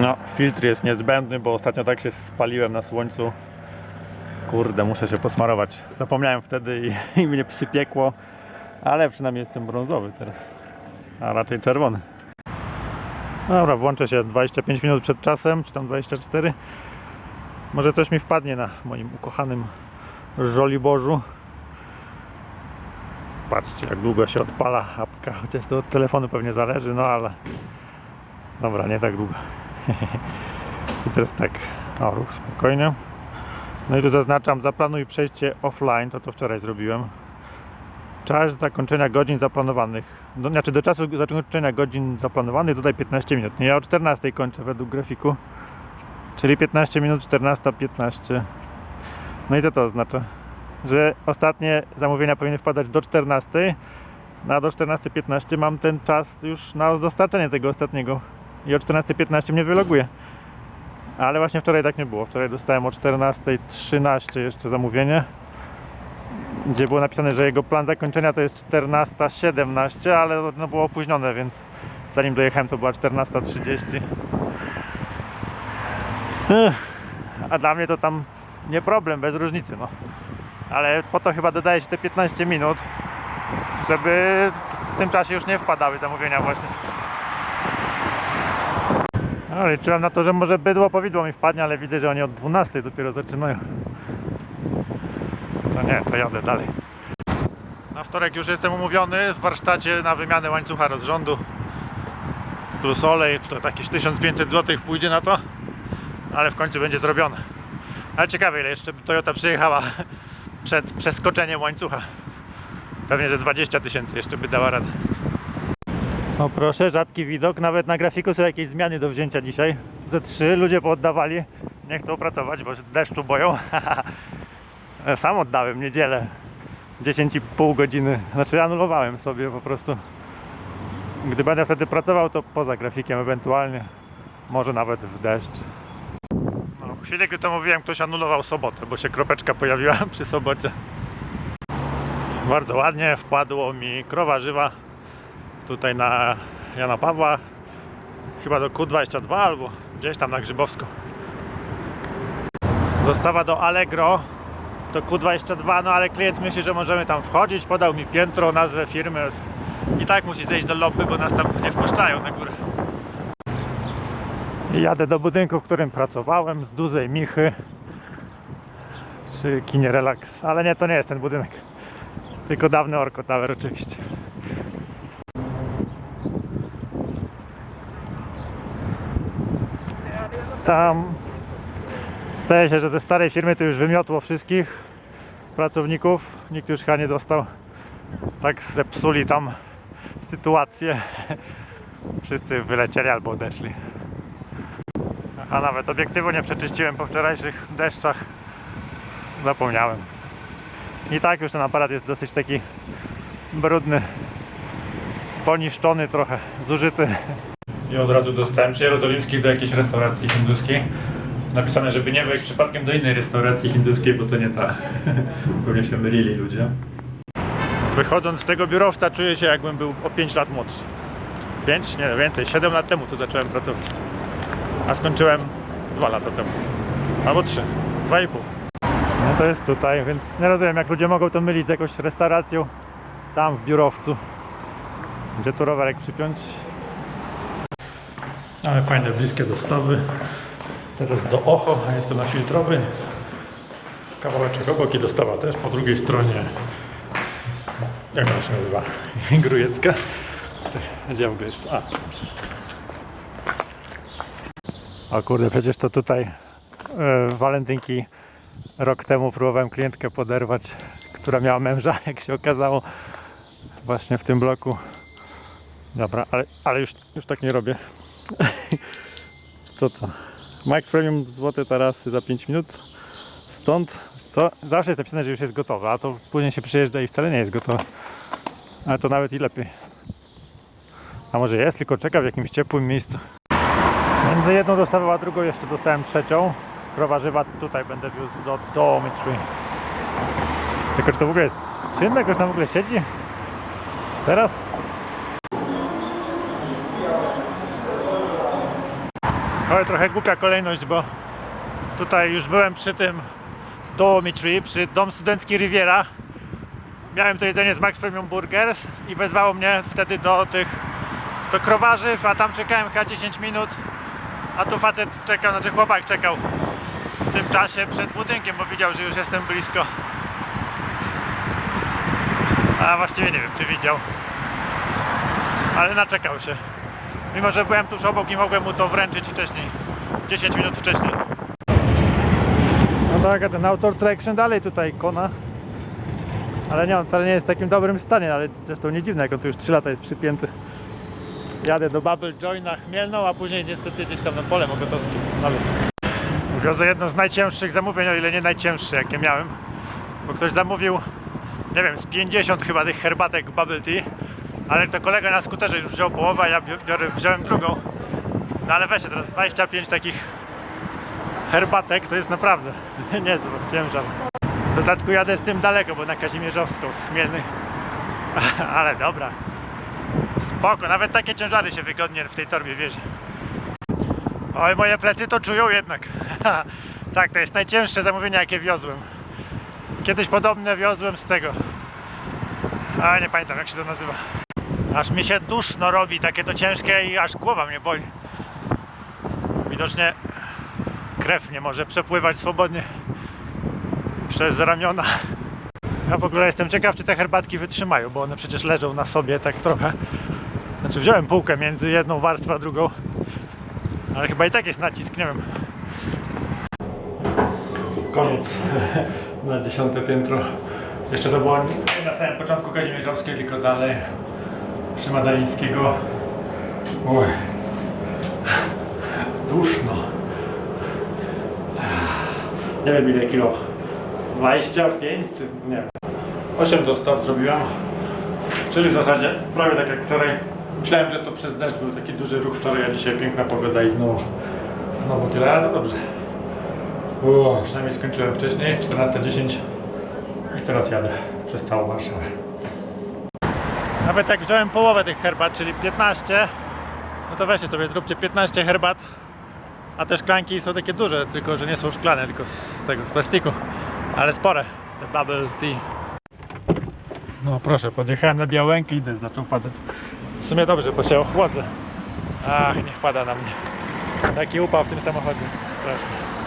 No, filtr jest niezbędny, bo ostatnio tak się spaliłem na słońcu. Kurde, muszę się posmarować. Zapomniałem wtedy i, i mnie przypiekło, ale przynajmniej jestem brązowy teraz, a raczej czerwony. Dobra, włączę się 25 minut przed czasem, czy tam 24. Może coś mi wpadnie na moim ukochanym Żoliborzu. Patrzcie, jak długo się odpala apka, chociaż to od telefonu pewnie zależy, no ale dobra, nie tak długo. I teraz tak, o, ruch spokojnie. No i tu zaznaczam, zaplanuj przejście offline, to to wczoraj zrobiłem. Czas zakończenia godzin zaplanowanych. Do, znaczy do czasu zakończenia godzin zaplanowanych dodaj 15 minut. Nie, ja o 14 kończę według grafiku. Czyli 15 minut, 14.15. No i co to oznacza? Że ostatnie zamówienia powinny wpadać do 14. No a do 14.15 mam ten czas już na dostarczenie tego ostatniego. I o 14.15 mnie wyloguje. Ale właśnie wczoraj tak nie było. Wczoraj dostałem o 14.13 jeszcze zamówienie gdzie było napisane, że jego plan zakończenia to jest 14.17, ale no było opóźnione, więc zanim dojechałem to była 14.30. Ech, A dla mnie to tam nie problem, bez różnicy, no. Ale po to chyba dodaje się te 15 minut, żeby w tym czasie już nie wpadały zamówienia właśnie. No, liczyłem na to, że może bydło powidło mi wpadnie, ale widzę, że oni od 12 dopiero zaczynają. To nie, to jadę dalej. Na wtorek już jestem umówiony w warsztacie na wymianę łańcucha rozrządu plus olej, to jakieś 1500 zł pójdzie na to, ale w końcu będzie zrobione. Ale ciekawe ile jeszcze Toyota przyjechała przed przeskoczeniem łańcucha. Pewnie ze 20 tysięcy jeszcze by dała radę. No proszę, rzadki widok. Nawet na grafiku są jakieś zmiany do wzięcia dzisiaj. Ze trzy ludzie pooddawali. Nie chcą pracować, bo deszczu boją. Sam oddałem niedzielę 10,5 godziny. Znaczy anulowałem sobie po prostu. Gdy będę wtedy pracował, to poza grafikiem ewentualnie. Może nawet w deszcz. No, w chwili, gdy to mówiłem, ktoś anulował sobotę, bo się kropeczka pojawiła przy sobocie. Bardzo ładnie wpadło mi krowa żywa tutaj na Jana Pawła. Chyba do Q22 albo gdzieś tam na Grzybowską. Dostawa do Allegro to Q22, no ale klient myśli, że możemy tam wchodzić, podał mi piętro, nazwę firmy i tak musi zejść do lobby, bo nas tam nie wpuszczają na górę. Jadę do budynku, w którym pracowałem, z dużej Michy przy kinie Relax, ale nie, to nie jest ten budynek, tylko dawny Orko Tower oczywiście. Tam Zdaje się, że ze starej firmy to już wymiotło wszystkich pracowników. Nikt już chyba nie został. Tak zepsuli tam sytuację. Wszyscy wylecieli albo odeszli. A nawet obiektywu nie przeczyściłem po wczorajszych deszczach. Zapomniałem. I tak już ten aparat jest dosyć taki brudny. Poniszczony trochę, zużyty. I od razu dostałem przy Jerozolimskich do jakiejś restauracji hinduskiej napisane, żeby nie wejść przypadkiem do innej restauracji hinduskiej, bo to nie ta. Pewnie się mylili ludzie. Wychodząc z tego biurowca czuję się jakbym był o 5 lat młodszy. 5? Nie, więcej. 7 lat temu tu zacząłem pracować. A skończyłem 2 lata temu. Albo 3. 2,5. No to jest tutaj, więc nie rozumiem jak ludzie mogą to mylić z jakąś restauracją tam w biurowcu. Gdzie tu rowerek przypiąć? Ale fajne, bliskie dostawy. Teraz do Ocho, a jest to na filtrowy. Kawałeczek obok i dostawa też po drugiej stronie. Jak ona się nazywa? Grujecka. Ogóle jest? A. Kurde, przecież to tutaj e, walentynki rok temu próbowałem klientkę poderwać, która miała męża, jak się okazało, właśnie w tym bloku. Dobra, ale, ale już, już tak nie robię. Co to? Max Premium złote tarasy za 5 minut. Stąd co? Zawsze jest napisane, że już jest gotowe, a to później się przyjeżdża i wcale nie jest gotowe. Ale to nawet i lepiej. A może jest, tylko czeka w jakimś ciepłym miejscu. Między jedną dostawą a drugą jeszcze dostałem trzecią. Skrowa żywa tutaj będę wiózł do Domitry. Tylko czy to w ogóle jest czynne? Jakoś tam w ogóle siedzi? Teraz? Ale trochę głupia kolejność, bo tutaj już byłem przy tym Dormitory, przy Dom Studencki Riviera. Miałem to jedzenie z Max Premium Burgers i wezwało mnie wtedy do tych do krowarzyw, a tam czekałem chyba 10 minut. A tu facet czekał, znaczy chłopak czekał w tym czasie przed budynkiem, bo widział, że już jestem blisko. A właściwie nie wiem, czy widział. Ale naczekał się. Mimo, że byłem tuż obok i mogłem mu to wręczyć wcześniej. 10 minut wcześniej. No tak, a ten Autor Traction dalej tutaj kona. Ale nie, on wcale nie jest w takim dobrym stanie, ale zresztą nie dziwne, jak on tu już 3 lata jest przypięty. Jadę do Bubble Joy na Chmielną, a później niestety gdzieś tam na pole mokotowskie. Dalej. Wiozę jedno z najcięższych zamówień, o ile nie najcięższe, jakie miałem. Bo ktoś zamówił, nie wiem, z 50 chyba tych herbatek Bubble Tea. Ale to kolega na skuterze już wziął połowę, a ja bi- biorę, wziąłem drugą. No ale weźcie teraz 25 takich herbatek, to jest naprawdę niezły ciężar. W dodatku jadę z tym daleko, bo na Kazimierzowską z. Ale dobra. Spoko, nawet takie ciężary się wygodnie w tej torbie wiezie. Oj, moje plecy to czują jednak. tak, to jest najcięższe zamówienie, jakie wiozłem. Kiedyś podobne wiozłem z tego. A nie pamiętam, jak się to nazywa. Aż mi się duszno robi, takie to ciężkie i aż głowa mnie boli. Widocznie krew nie może przepływać swobodnie przez ramiona. Ja w ogóle jestem ciekaw, czy te herbatki wytrzymają, bo one przecież leżą na sobie tak trochę. Znaczy wziąłem półkę między jedną warstwą a drugą, ale chyba i tak jest nacisk, nie wiem. Koniec na dziesiąte piętro. Jeszcze to było nie na samym początku Kazimierzowskiej, tylko dalej przy Madalińskiego. Oj. Duszno. Nie wiem ile kilo. 25 czy nie wiem. 8 dostaw zrobiłem. Czyli w zasadzie prawie tak jak wczoraj. Myślałem, że to przez deszcz był taki duży ruch wczoraj, a dzisiaj piękna pogoda i znowu, znowu tyle, ale to dobrze. O, przynajmniej skończyłem wcześniej, 14.10 i teraz jadę przez całą Warszawę. Nawet jak wziąłem połowę tych herbat, czyli 15, no to weźcie sobie, zróbcie 15 herbat, a te szklanki są takie duże, tylko że nie są szklane, tylko z tego, z plastiku, ale spore, te bubble tea. No proszę, podjechałem na Białękę i deszcz zaczął padać. W sumie dobrze, bo się ochłodzę. Ach, niech pada na mnie. Taki upał w tym samochodzie, strasznie.